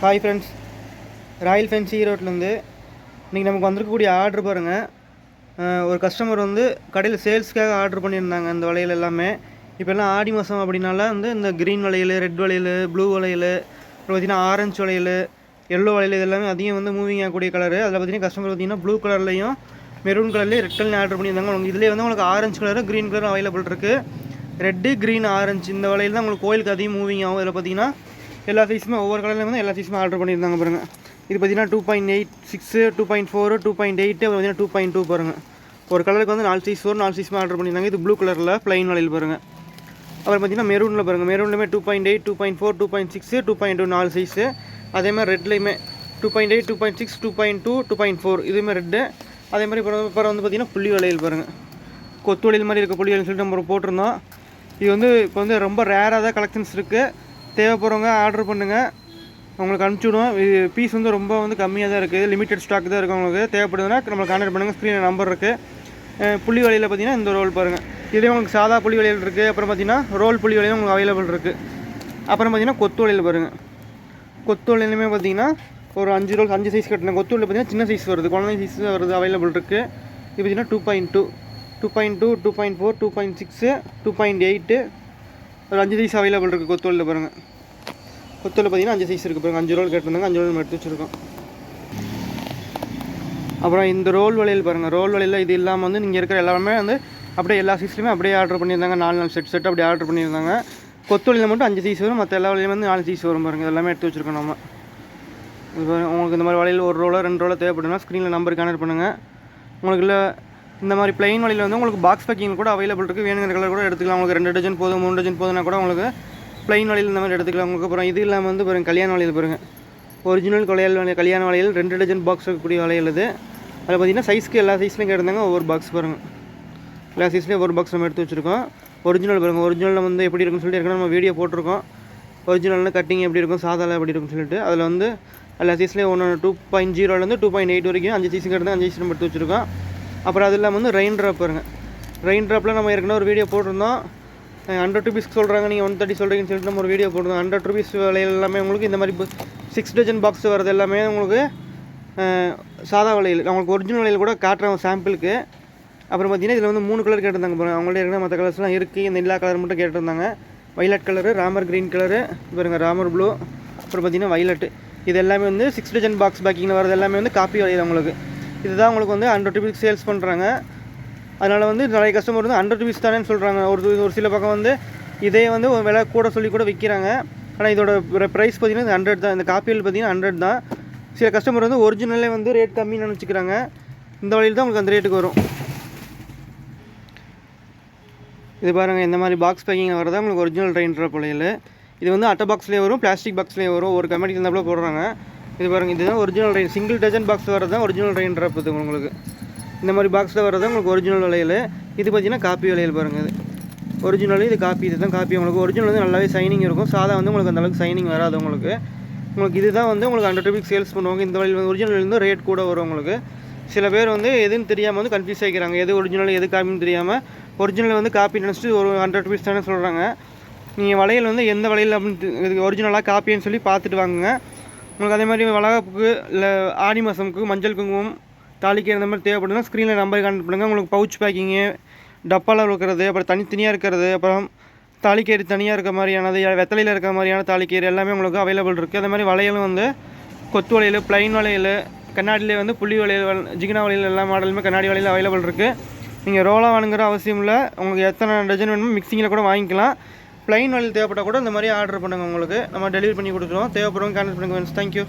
Hi friends royal fence ஈரோட்லேருந்து இன்றைக்கி நமக்கு வந்திருக்கக்கூடிய ஆர்டர் பாருங்கள் ஒரு கஸ்டமர் வந்து கடையில் சேல்ஸ்க்காக ஆர்டர் பண்ணியிருந்தாங்க இந்த வளையல் எல்லாமே. இப்போ எல்லாம் ஆடி மாதம் அப்படின்னால வந்து இந்த க்ரீன் வளையல் ரெட் வளையல் ப்ளூ வளையல் அப்புறம் பார்த்தீங்கன்னா ஆரஞ்சு வளையல் எல்லோ வளையல் இது எல்லாமே அதிகம் வந்து மூவிங் ஆகக்கூடிய கலரு அதில் பார்த்தீங்கன்னா கஸ்டமர் பார்த்தீங்கன்னா ப்ளூ கலர்லையும் மெரூன் கலர்லேயும் ரெட் கலர்லையும் ஆர்டர் பண்ணியிருந்தாங்க. உங்களுக்கு இதிலே வந்து உங்களுக்கு ஆரஞ்சு கலரும் க்ரீன் கலரும் அவைலபிள் இருக்குது ரெட்டு க்ரீன் ஆரஞ்சு இந்த வளையல் தான் உங்களுக்கு கோயிலுக்கு அதிகம் மூவிங் ஆகும். இதில் பார்த்திங்கன்னா எல்லா சைஸுமே ஒவ்வொரு கலர்லையும் வந்து எல்லா சைஸுமே ஆர்டர் பண்ணியிருந்தாங்க பாருங்கள் இது பார்த்தீங்கன்னா two point eight six two point four two point eight அப்புறம் பார்த்தீங்கன்னா டூ பாயிண்ட் டூ பாருங்கள் ஒரு கலருக்கு வந்து நாலு சைஸ் ஃபோர் நாலு சைஸுமே ஆர்டர் பண்ணியிருந்தாங்க இது ப்ளூ கலரில் ப்ளைன் வளையல் பாருங்கள் அப்புறம் பார்த்தீங்கன்னா மெரூனில் பாருங்கள் மெரூன்லையுமே two point eight two point four two point six two point two நாலு சைஸு அதே மாதிரி ரெட்லையுமே two point eight two point six two point two two point four இதுவுமே ரெட்டு அதே மாதிரி அப்புறம் அப்புறம் வந்து பார்த்தீங்கன்னா புள்ளி வளையல் பாருங்கள் கொத்து வளையல் மாதிரி இருக்க புள்ளி வளையல் சொல்லிட்டு நம்ம போட்டிருந்தோம் இது வந்து இப்போ வந்து ரொம்ப ரேராக தான் கலெக்ஷன்ஸ் இருக்குது தேவைப்படுறவங்க ஆர்டர் பண்ணுங்கள் உங்களுக்கு அனுப்பிச்சுடுவோம். இது பீஸ் வந்து ரொம்ப வந்து கம்மியாக தான் இருக்குது லிமிட்டட் ஸ்டாக் தான் இருக்குது உங்களுக்கு தேவைப்படுதுன்னா நம்மளை கான்டாக்ட் பண்ணுங்கள் ஸ்க்ரீனில் நம்பர் இருக்குது புள்ளி வலையில் பார்த்தீங்கன்னா இந்த ரோல் பாருங்கள் இதே உங்களுக்கு சாதா புள்ளி வலையில் இருக்குது அப்புறம் பார்த்தீங்கன்னா ரோல் புள்ளி வலையும் உங்களுக்கு அவைலபிள் இருக்குது அப்புறம் பார்த்தீங்கன்னா கொத்து வலையில் பாருங்கள் கொத்து வலையிலுமே பார்த்தீங்கன்னா ஒரு அஞ்சு ரோல் அஞ்சு சைஸ் கட்டினேன் கொத்து வலையில் பார்த்தீங்கன்னா சின்ன சைஸ் வருது. குழந்தை சைஸ் வருது அவைலபிள் இருக்குது இது பார்த்தீங்கன்னா two point two two point two two point four two point six two point eight ஒரு அஞ்சு சைஸ் அவைலபிள் இருக்குது கொத்து வலையில் பாருங்கள் கொத்தில் பார்த்தீங்கன்னா அஞ்சு சைஸ் இருக்குது பாருங்கள் அஞ்சு ரோல் கேட்டிருந்தாங்க. அஞ்சு ரோல் நம்ம எடுத்து வச்சுருக்கோம். அப்புறம் இந்த ரோல் வலையில் பாருங்கள் ரோல் வலையில் இது இல்லாமல் வந்து நீங்கள் இருக்கிற எல்லாமே வந்து அப்படியே எல்லா சைஸ்லையுமே அப்படியே ஆர்டர் பண்ணியிருந்தாங்க. நாலு நாலு செட் செட் அப்படியே ஆர்டர் பண்ணியிருந்தாங்க. கொத்தொழியில் மட்டும் அஞ்சு சைஸ் வரும். மற்ற எல்லா வலையும் வந்து நாலு சைஸ் வரும் பாருங்கள் எல்லாமே எடுத்து வச்சுருக்கோம் நம்ம. இப்போ உங்களுக்கு இந்த மாதிரி வலையில் ஒரு ரோலோ ரெண்டு ரோலோ தேவைப்படுதுன்னா ஸ்க்ரீனில் நம்பருக்கு கனெக்ட் பண்ணுங்கள் உங்களுக்கு இல்லை இந்த மாதிரி பிளைன் வழியில் வந்து உங்களுக்கு பாக்ஸ் பேக்கிங் கூட அவைலபிள் இருக்குது வேணுங்கிற கலர் கூட எடுத்துக்கலாம். உங்களுக்கு ரெண்டு டஜன் போதும் மூணு டஜன் போதும்னா கூட உங்களுக்கு பிளைன் வலையில் இந்த மாதிரி எடுத்துக்கலாம். உங்களுக்கு அப்புறம் இது இல்லாமல் வந்து பாருங்க கல்யாண வலையில் பாருங்கள் ஒரிஜினல் கொலையல் வளையல் கல்யாண வளையல் ரெண்டு டஜன் பாக்ஸ் இருக்கக்கூடிய வளையல் இது. அதில் பார்த்தீங்கன்னா சைஸ்க்கு எல்லா சைஸ்லையும் கேட்டிருந்தாங்க. ஒவ்வொரு பாக்ஸ் பாருங்கள் எல்லா சைஸ்லேயும் ஒரு பாக்ஸ் நம்ம எடுத்து வச்சுருக்கோம். ஒரிஜினல் பாருங்கள் ஒரிஜினல் வந்து எப்படி இருக்குன்னு சொல்லிட்டு ஏற்கனவே நம்ம வீடியோ போட்டிருக்கோம். ஒரிஜினல்னா கட்டிங் எப்படி இருக்கும் சாதால எப்படி இருக்குன்னு சொல்லிட்டு. அதில் வந்து எல்லா சைஸ்லேயும் ஒன்று டூ பாயிண்ட் ஜீரோலேருந்து டூ பாயிண்ட் எயிட் வரைக்கும் அஞ்சு சைஸ் கிட்ட அஞ்சு சைஸ் நம்ம எடுத்து வச்சுருக்கோம். அப்புறம் அது இல்லாமல் வந்து ரெயின் ட்ராப் பாருங்க. ரெயின் ட்ராப்பில் நம்ம ஏற்கனவே ஒரு வீடியோ போட்டிருந்தோம். ஹண்ட்ரட் ருபீஸ்க்கு சொல்கிறாங்க நீங்கள் ஒன் தேர்ட்டி சொல்கிறீங்கன்னு சொல்லிட்டு நம்ம ஒரு வீடியோ போடுறோம் ஹண்ட்ரட் ருபீஸ் விலையில் எல்லாமே உங்களுக்கு இந்த மாதிரி சிக்ஸ் டஜன் பாக்ஸ் வரது எல்லாமே உங்களுக்கு சாதா வளையல் அவங்களுக்கு ஒரிஜினல் விலையில் கூட காட்டுறோம் சாம்பிளுக்கு அப்புறம் பார்த்தீங்கன்னா இதில் வந்து மூணு கலர் கேட்டிருந்தாங்க பாருங்கள் அவங்கள்ட்ட இருக்கிற மற்ற கலர்ஸ்லாம் இருக்குது இந்த எல்லா கலர் மட்டும் கேட்டிருந்தாங்க. Violet colour Ramar green colour பாருங்கள் ராமர் ப்ளூ அப்புறம் பார்த்தீங்கன்னா வைலட்டு இது எல்லாமே வந்து சிக்ஸ் டஜன் பாக்ஸ் பேக்கிங்கில் வரது எல்லாமே வந்து காப்பி வளையல் உங்களுக்கு. இதுதான் உங்களுக்கு வந்து ஹண்ட்ரட் ருபீஸ் சேல்ஸ் பண்ணுறாங்க அதனால் வந்து நிறைய கஸ்டமர் வந்து ஹண்ட்ரட் ருபீஸ் தானேன்னு சொல்கிறாங்க ஒரு ஒரு சில பக்கம் வந்து இதே வந்து விலை கூட சொல்லி கூட விற்கிறாங்க ஆனால் இதோட ப்ரைஸ் பார்த்தீங்கன்னா ஹண்ட்ரட் தான். இந்த காப்பியில் பார்த்தீங்கன்னா ஹண்ட்ரட் தான். சில கஸ்டமர் வந்து ஒரிஜினலே வந்து ரேட் கம்மின்னு நினச்சிக்கிறாங்க. இந்த வழியில் தான் உங்களுக்கு அந்த ரேட்டுக்கு வரும். இது பாருங்கள் இந்த மாதிரி பாக்ஸ் பேக்கிங் தான் உங்களுக்கு ஒரிஜினல் ட்ரெயின் ட்ராப் இது வந்து அட்டை பாக்ஸ்லேயே வரும் பிளாஸ்டிக் பாக்ஸ்லேயே வரும். ஒரு கம்பெனிக்கு இருந்தாப்புல போடுறாங்க. இது பாருங்கள் இதுதான் original train single dozen box வரது தான் ஒரிஜினல் ட்ரெயின் ட்ராப் இது உங்களுக்கு. இந்த மாதிரி பாக்ஸில் வரது உங்களுக்கு ஒரிஜினல் வளையல் இது பார்த்தீங்கன்னா காப்பி வளையல் பாருங்கள் இது. ஒரிஜினல் இது காப்பி இது தான் காப்பி உங்களுக்கு ஒரிஜினல் வந்து நல்லாவே சைனிங் இருக்கும். சாதா வந்து உங்களுக்கு அந்தளவுக்கு சைனிங் வராது உங்களுக்கு. உங்களுக்கு இதுதான் வந்து உங்களுக்கு ஹண்ட்ரட் ருபீஸ் சேல்ஸ் பண்ணுவாங்க. இந்த வழியில் ஒரிஜினல் வந்து ரேட் கூட வரும் உங்களுக்கு. சில பேர் வந்து எதுன்னு தெரியாமல் வந்து கன்ஃபியூஸ் ஆகிக்கிறாங்க எது ஒரிஜினல் எது காப்பின்னு தெரியாமல் ஒரிஜினல் வந்து காப்பி நினச்சிட்டு ஒரு ஹண்ட்ரட் ருபீஸ் தானே சொல்கிறாங்க நீங்கள் வளையல் வந்து எந்த வளையல் அப்படின்னு இதுக்கு ஒரிஜினலாக காப்பின்னு சொல்லி பார்த்துட்டு வாங்குங்க. உங்களுக்கு அதே மாதிரி வளகாப்புக்கு இல்லை ஆடி மாதமுக்கு மஞ்சள் குங்குமம் தாலிக்கு இந்த மாதிரி தேவைப்படுதுன்னா ஸ்க்ரீனில் நம்பர் கான்டெக்ட் பண்ணுங்கள் உங்களுக்கு பவுச் பேக்கிங்கு டப்பாவில் இருக்கிறது அப்புறம் தனித்தனியாக இருக்கிறது அப்புறம் தாலிக்கேரி தனியாக இருக்க மாதிரியானது வெத்தலையில் இருக்க மாதிரியான தாலிக்கேரி எல்லாமே உங்களுக்கு அவைலபிள் இருக்குது அதே மாதிரி வளையலும் வந்து கொத்து வளையல் ப்ளைன் வளையல் கண்ணாடியிலே வந்து புள்ளி வளையல் ஜிகினா வளையல் எல்லா மாடலுமே கண்ணாடி வளையல் அவைலபிள் இருக்குது நீங்கள் ரோலாக வாங்குங்கிற அவசியம் இல்லை. உங்களுக்கு எத்தனை டஜன் வேணுமோ மிக்சிங்கில் கூட வாங்கிக்கலாம். ப்ளைன் வளையல் தேவைப்பட்டால் கூட இந்த மாதிரி ஆர்டர் பண்ணுங்கள் உங்களுக்கு. நம்ம டெலிவரி பண்ணி கொடுத்துருவோம். தேவைப்படுறவங்க கேன்சல் பண்ணுங்கள் தேங்க்யூ